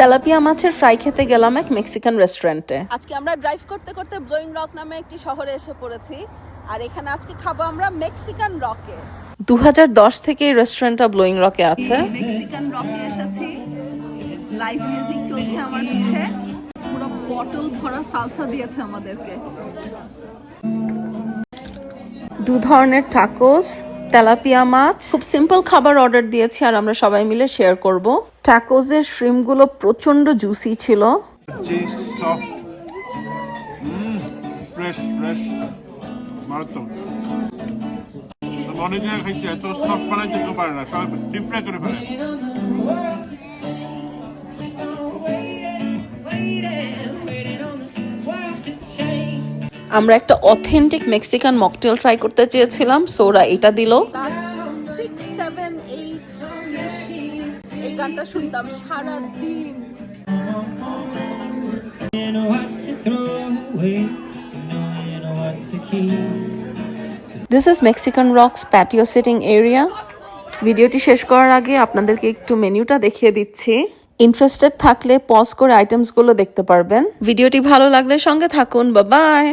Tilapia মাছের fry খেতে গেলাম এক মেক্সিকান রেস্টুরেন্টে। আজকে আমরা ড্রাইভ করতে করতে ব্লোয়িং রক নামে একটি শহরে এসে পড়েছি। আর এখানে আজকে খাব আমরা মেক্সিকান রকে দু হাজার দশ থেকে এই রেস্টুরেন্টটা ব্লোয়িং রকে আছে। মেক্সিকান রকে এসেছি। লাইভ মিউজিক চলছে আমার পিছে পুরো বটল ভরা সালসা দিয়েছে আমাদেরকে। দু ধরনের টাকোস তেলাপিয়া মাছ। খুব সিম্পল খাবার অর্ডার দিয়েছি আর আমরা সবাই মিলে শেয়ার করব। টাকোজের শ্রিমগুলো প্রচণ্ড জুসি ছিল। Cheese soft fresh fresh মারাত্মক। অনেক জায়গায় খাইছি এত সফট বানাইতে কেউ পারে না সবাই ডিপ ফ্রাই করে ফেলে। আমরা একটা অথেন্টিক মেক্সিকান মকটেল ট্রাই করতে চেয়েছিলাম সোরা এটা দিল। সিক্স সেভেন এইট এই গানটা শুনতাম সারা দিন. This is Mexican rocks patio sitting area ভিডিওটি শেষ করার আগে আপনাদেরকে একটু মেনুটা দেখিয়ে দিচ্ছি। ইন্টারেস্টেড থাকলে পজ করে আইটেমসগুলো দেখতে পারবেন। ভিডিওটি ভালো লাগলে সঙ্গে থাকুন। বা বাই